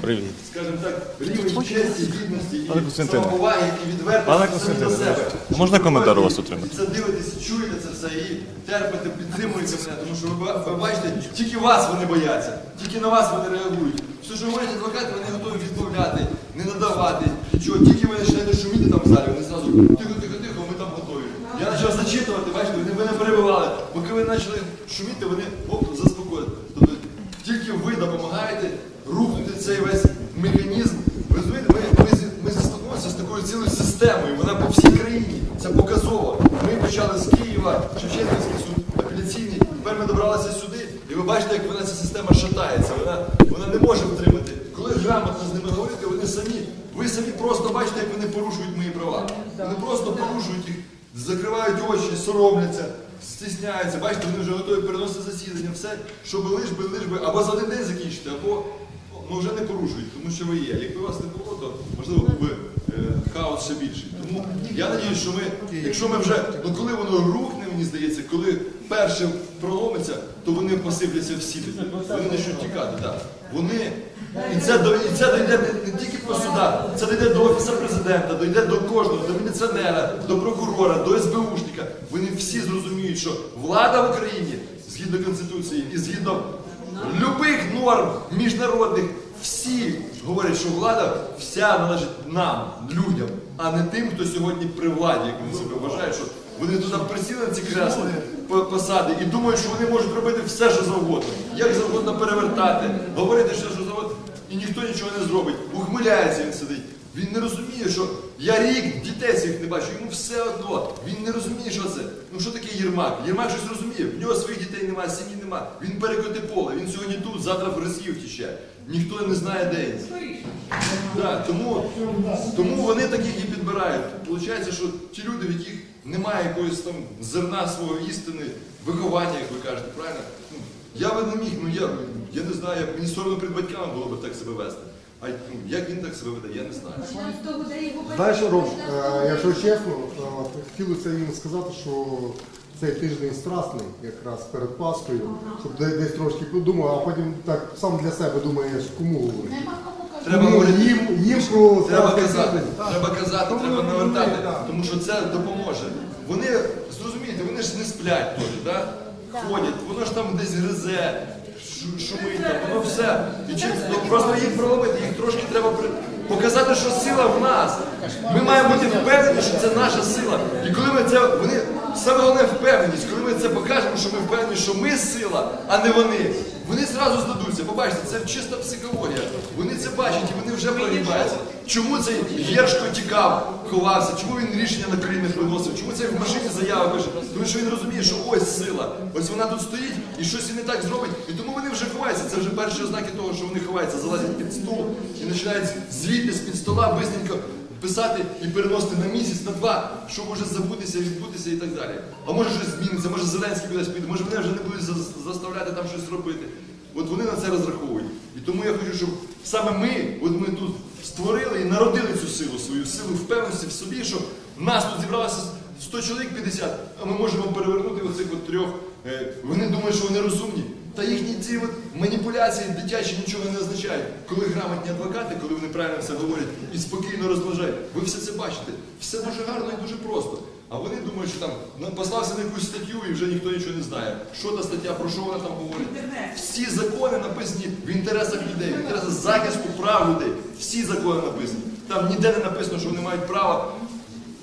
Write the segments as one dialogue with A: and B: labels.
A: Привіт.
B: скажімо так, рівень честі, гідності і самоповаги і відвертості до себе.
A: можна коментар у вас отримати?
B: Це дивитесь, чуєте це все і терпите, підтримуєте мене, тому що ви, ви бачите, тільки вас вони бояться, тільки на вас вони реагують. Все, що говорять адвокати, вони готові відмовляти, не надавати, нічого. Тільки ви починаєте шуміти там в залі, вони зразу тихо, тихо, тихо, ми там готові. Я почав зачитувати, бачите, вони мене перебивали. Поки ви почали шуміти, вони оп, заспокоїли. Тобто тільки ви допомагаєте рухнути цей весь механізм. Ви розумієте, ми, ми, зі- ми зіштовхнулися з такою цілою системою, вона по всій країні. Це. Ми почали з Києва, Шевченківський суд, апеляційний. Тепер ми добралися сюди, і ви бачите, як вона ця система шатається. Вона, вона не може втримати. Коли грамотно з ними говорити, вони самі, ви самі просто бачите, як вони порушують мої права. Вони просто порушують їх, закривають очі, соромляться. Стісняються, бачите, вони вже готові переносити засідання, все, щоб лиш би, лиш би, або за один день закінчити, або ну, вже не порушують, тому що ви є. Якби вас не було, то можливо був хаос ще більший. Тому я надіюсь, що ми, якщо ми вже, ну коли воно рухне, мені здається, коли першим проломиться, то вони посипляться всі. Вони почнуть тікати. Так. Вони і це, до- і це дійде не, тільки по судах, це дійде до Офісу президента, дійде до кожного, до міліціонера, до прокурора, до СБУшника. Вони всі зрозуміють, що влада в Україні згідно Конституції і згідно любих норм міжнародних, всі говорять, що влада вся належить нам, людям, а не тим, хто сьогодні при владі, як вони себе вважають, що вони туди присіли на ці кресла посади і думають, що вони можуть робити все, що завгодно, як завгодно перевертати, говорити що завгодно, і ніхто нічого не зробить. Ухмиляється він сидить. Він не розуміє, що я рік дітей своїх не бачу, йому все одно. Він не розуміє, що це. Ну що таке Єрмак? Єрмак щось розуміє. В нього своїх дітей немає, сім'ї немає. Він перекоти поле. Він сьогодні тут, завтра в Росію втіче. Ніхто не знає, де він. Да, тому, тому вони таких і підбирають. Получається, що ті люди, в яких немає якоїсь там зерна свого істини, виховання, як ви кажете, правильно? Ну, я би не міг, ну я, я не знаю, як мені соромно перед батьками було б так себе вести. А ну, як він так себе веде, я не знаю.
C: Знаєш, Ром, е, якщо чесно, е, хотілося їм сказати, що цей тиждень страсний, якраз перед Паскою, щоб десь трошки подумав, а потім так сам для себе думаєш, кому говорити.
B: Треба говорити.
C: їм, їм про
B: Треба казати, треба казати, треба навертати, тому що це допоможе. Вони, зрозумієте, вони ж не сплять теж, да? ходять, воно ж там десь гризе, шумить, там, воно все. І чи, ну, просто їх проломити, їх трошки треба при- показати, що сила в нас. Ми маємо бути впевнені, що це наша сила. І коли ми це, вони, саме головне впевненість, коли ми це покажемо, що ми впевнені, що ми сила, а не вони. Вони зразу здадуться. Побачите, це чиста психологія. Вони це бачать і вони вже прогибаються. Чому цей Єршко тікав, ховався? Чому він рішення на колінах виносив? Чому цей в машині заяви пише? Тому що він розуміє, що ось сила. Ось вона тут стоїть і щось він не так зробить. І тому вони вже ховаються. Це вже перші ознаки того, що вони ховаються, залазять під стул і починають звідти з-під стола бистренько писати і переносити на місяць, на два, що може забутися, відбутися і так далі. А може щось зміниться, може Зеленський кудись піде, може мене вже не будуть заставляти там щось робити. От вони на це розраховують. І тому я хочу, щоб саме ми, от ми тут створили і народили цю силу, свою силу впевненості в собі, що нас тут зібралося 100 чоловік 50, а ми можемо перевернути оцих от трьох. Е, Вони думають, що вони розумні. Та їхні ці от маніпуляції дитячі нічого не означають. Коли грамотні адвокати, коли вони правильно все говорять і спокійно розмножають, ви все це бачите. Все дуже гарно і дуже просто. А вони думають, що там ну, послався на якусь статтю і вже ніхто нічого не знає. Що та стаття, про що вона там говорить? Всі закони написані в інтересах людей, в інтересах захисту прав людей. Всі закони написані. Там ніде не написано, що вони мають право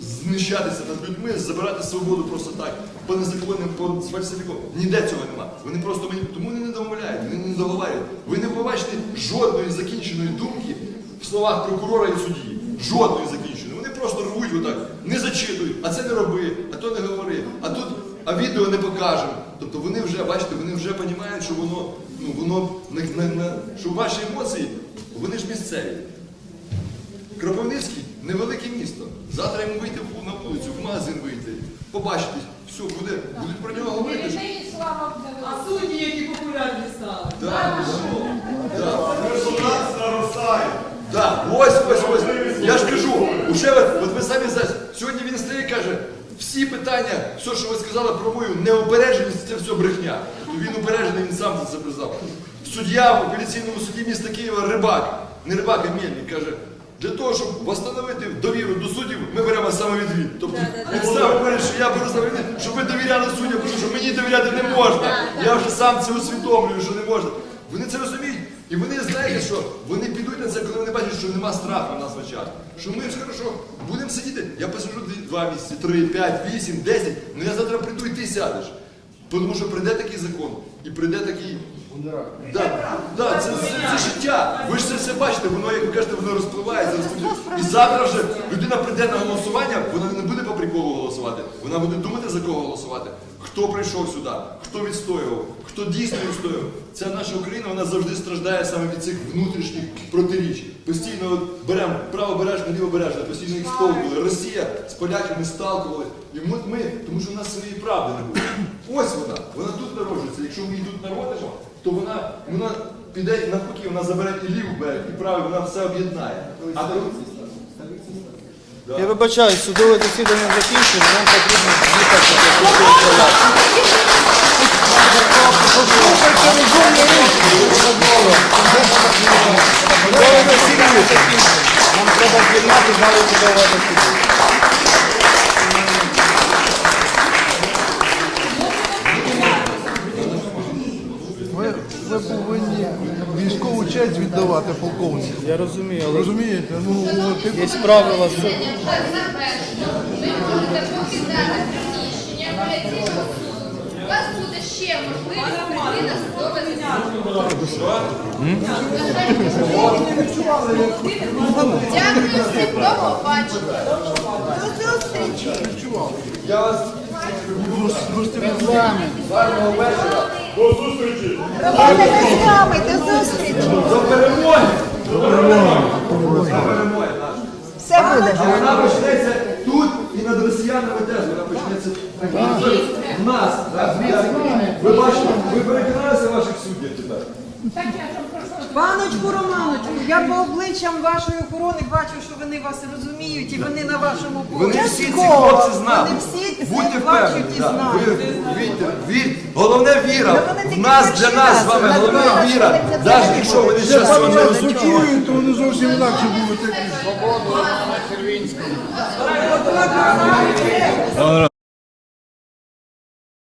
B: знущатися над людьми, забирати свободу просто так, по незаконним, по сфальсифікованим. Ніде цього нема. Вони просто мені тому не домовляють, вони не договарюють. Ви не побачите жодної закінченої думки в словах прокурора і судді. Жодної закінченої. Вони просто рвуть отак, не зачитують, а це не роби, а то не говори, а тут, а відео не покажемо. Тобто вони вже, бачите, вони вже розуміють, що воно, ну воно не, не, не, що ваші емоції, вони ж місцеві. Кропивницький невелике місто. Завтра йому вийти на вулицю, в магазин вийти, побачити, все, буде, будуть про нього говорити. що-
D: А судді, які популярні стали.
B: Да, да, да. Да, ось, ось, ось. Я ж кажу, уже от, от ви самі знаєте, сьогодні він стає і каже, всі питання, все, що ви сказали про мою неупередженість, це все брехня. Він упереджений, він сам за це признав. Суддя в апеляційному суді міста Києва Рибак не рибак, а мельник, каже, для того, щоб встановити довіру до суддів, ми беремо самовідвід. Тобто підстави говорить, що я беру самовідвід, щоб ви довіряли суддям, тому що мені довіряти не можна. Я вже сам це усвідомлюю, що не можна. Вони це розуміють. І вони знаєте, що вони підуть на це, коли вони бачать, що нема страху в нас в очах. Що ми хорошо будемо сидіти. Я посижу два місяці, три, п'ять, вісім, десять. Ну я завтра прийду і ти сядеш. Тому що прийде такий закон і прийде такий. Да, да, це, це, це життя. Ви ж це все бачите, воно, як ви кажете, воно розпливається. І завтра вже людина прийде на голосування, вона не буде по приколу голосувати. Вона буде думати, за кого голосувати. Хто прийшов сюди, хто відстоював, хто дійсно відстоював. Ця наша Україна вона завжди страждає саме від цих внутрішніх протиріч. Постійно от беремо правобережне, лівобережне, постійно їх стовбили. Росія з поляками сталкували. І ми, ми, тому що в нас своєї правди не було. Ось вона, вона тут народжується. Якщо ми її тут народимо, то вона, вона піде навпаки, вона забере і лівий берег, і правий, вона все об'єднає. А тут
A: Я вибачаюсь, судове засідання закінчено, нам потрібно їхати до слідчого палацу. Судове засідання закінчено. Нам треба звільнати залу судового засідання.
E: Ви, ви повинні військову честь віддавати полковнику.
A: Я розумію, але
E: Розумієте? Ну, от,
A: є правила.
F: Ви можете покидати приміщення апеляційного суду. У вас буде ще можливість прийти на судове засідання. Дякую всім, до побачення. До зустрічі.
B: я вас
G: з вами, до зустрічі.
B: До перемоги! До перемоги! До перемоги.
G: Все буде.
B: А вона почнеться тут і над росіянами теж вона почнеться в нас. Ви бачите, ви переконалися ваших суддів тепер?
D: Паночку Романочку, я по обличчям вашої охорони бачу, що вони вас розуміють і вони на вашому боці.
B: Вони всі ці хлопці з.
D: Вони всі це
B: Будьте
D: бачать
B: впевнені.
D: і
B: да.
D: знають.
B: Ви вірте, вірте. Головне віра.
G: Вони
B: В нас для нас
G: раз.
B: з вами головне
G: раз
B: віра.
G: вони це
B: Навіть якщо вони зараз цього не розуміють.
E: то вони зовсім інакше будуть. такі.